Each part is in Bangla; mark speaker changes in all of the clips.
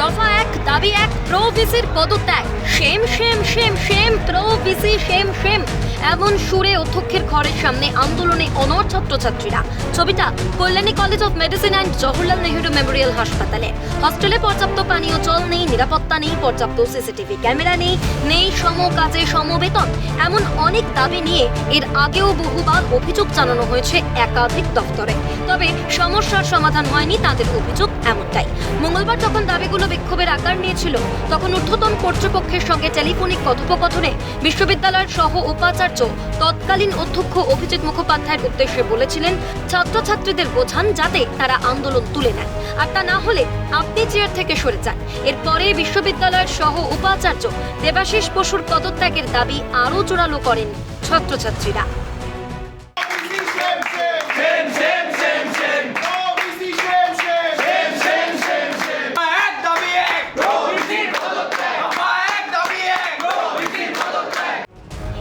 Speaker 1: 找出来。দাবি, এক প্রো ভিসির পদত্যাগ। Shame shame shame shame pro VC shame shame এমন সুরে অধ্যক্ষের ঘরের সামনে আন্দোলনে অনর ছাত্রছাত্রীরা। ছবিটা Kalyani college of medicine and Jawaharlal Nehru memorial হাসপাতালে। হস্টেলে পর্যাপ্ত পানীয় জল নেই, নিরাপত্তা নেই, পর্যাপ্ত সিসিটিভি ক্যামেরা নেই নেই সম কাজে সমবেতন এমন অনেক দাবি নিয়ে এর আগেও বহুবার অভিযোগ জানানো হয়েছে একাধিক দপ্তরে তবে সমস্যার সমাধান হয়নি, তাদের অভিযোগ এমনটাই। মঙ্গলবার যখন দাবিগুলো বিক্ষোভের আকার নিয়েছিল, তখন ঊর্ধ্বতন কর্তৃপক্ষের সঙ্গে টেলিফোনিক কথোপকথনে বিশ্ববিদ্যালয়ের সহ উপাচার্য তৎকালীন অধ্যক্ষ অভিজিৎ মুখোপাধ্যায়ের উদ্দেশ্যে বলেছিলেন, ছাত্রছাত্রীদের বোঝান যাতে তারা আন্দোলন তুলে নেন আর তা না হলে আপনি চেয়ার থেকে সরে যান। এরপরে বিশ্ববিদ্যালয়ের সহ উপাচার্য দেবাশিস বসুর পদত্যাগের দাবি আরও জোরালো করেন ছাত্রছাত্রীরা।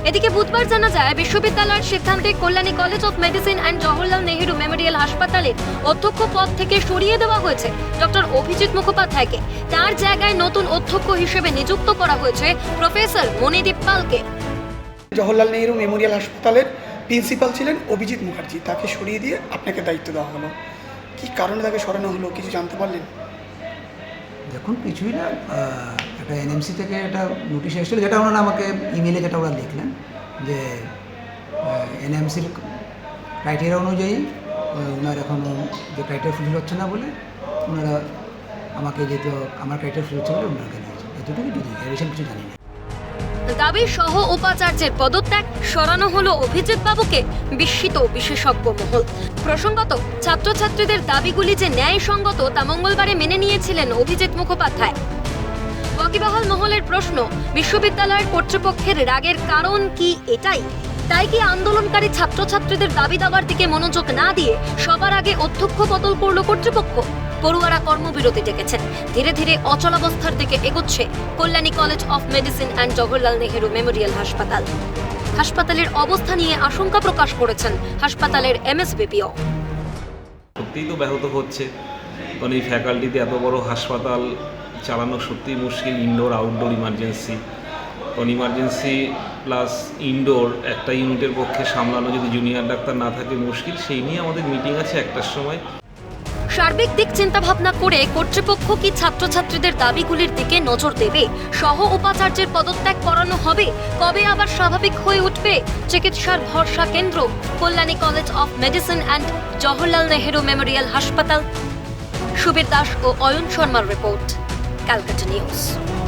Speaker 1: এদিকে বুধবার জানা যায় বিশ্ববিদ্যালয়ের সিদ্ধান্তে Kalyani college of medicine and Jawaharlal Nehru memorial হাসপাতালে অধ্যক্ষ পদ থেকে সরিয়ে দেওয়া হয়েছে ডক্টর অভিজিৎ মুখোপাধ্যায়কে। তার জায়গায় নতুন অধ্যক্ষ হিসেবে নিযুক্ত করা হয়েছে প্রফেসর মণিদীপ পালকে।
Speaker 2: জওহরলাল নেহরু মেমোরিয়াল হাসপাতালের প্রিন্সিপাল ছিলেন অভিজিৎ মুখার্জি। তাকে সরিয়ে দিয়ে আপনাকে দায়িত্ব দেওয়া হলো। কি কারণে তাকে সরানো হলো কিছু জানতে পারলেন?
Speaker 3: দেখুন কিছুই না একটা এনএমসি থেকে একটা নোটিশ এসেছিল, যেটা ওনারা আমাকে ইমেলে যেটা ওরা লিখলেন যে এনএমসির ক্রাইটেরিয়া অনুযায়ী ওনার এখনও যে ক্রাইটেরিয়া ফুল হচ্ছে না বলে ওনারা আমাকে যেহেতু আমার ক্রাইটেরিয়া ফুল হচ্ছে বলে ওনাকে নিয়েছে এতটুকু যদি, এর কিছু জানি না।
Speaker 1: দাবি সহ উপাচার্যের পদত্যাগ সরানো হলো অভিজিৎ বাবুকে বিস্মিত বিশেষজ্ঞ মহল। প্রসঙ্গত, ছাত্রছাত্রীদের দাবিগুলি যে ন্যায়সঙ্গত তা মঙ্গলবারে মেনে নিয়েছিলেন অভিজিৎ মুখোপাধ্যায়। ওয়াকিবহাল মহলের প্রশ্ন, বিশ্ববিদ্যালয়ের কর্তৃপক্ষের রাগের কারণ কি এটাই? তাই কি আন্দোলনকারী ছাত্রছাত্রীদের দাবি দাবার দিকে মনোযোগ না দিয়ে সবার আগে অধ্যক্ষ বদল করল কর্তৃপক্ষ? পড়ুয়ারা কর্মবিরতি ডেকেছেন। ধীরে ধীরে অচলাবস্থার দিকে এগোচ্ছে Kalyani college of medicine and Jawaharlal Nehru memorial হাসপাতাল। হাসপাতালের অবস্থা নিয়ে আশঙ্কা প্রকাশ করেছেন হাসপাতালের এমএসবিপিও।
Speaker 4: সত্যিই তো ব্যাহত হচ্ছে। কারণ এই ফ্যাকাল্টিতে এত বড় হাসপাতাল চালানো সত্যিই মুশকিল ইনডোর আউটডোর ইমার্জেন্সি কারণ ইমার্জেন্সি প্লাস ইনডোর একটা ইউনিটের পক্ষে সামলানো যদি জুনিয়র ডাক্তার না থাকে মুশকিল, সেই নিয়ে আমাদের মিটিং আছে একটার সময়।
Speaker 1: সার্বিক দিক চিন্তা ভাবনা করে কর্তৃপক্ষ কি ছাত্রছাত্রীদের দাবিগুলির দিকে নজর দেবে? সহ উপাচার্যের পদত্যাগ করানো হবে? কবে আবার স্বাভাবিক হয়ে উঠবে? চিকিৎসার ভরসা কেন্দ্র, Kalyani college of medicine and Jawaharlal Nehru memorial হাসপাতাল। সুবীর দাস ও অয়ন শর্মার রিপোর্ট। Calcutta News.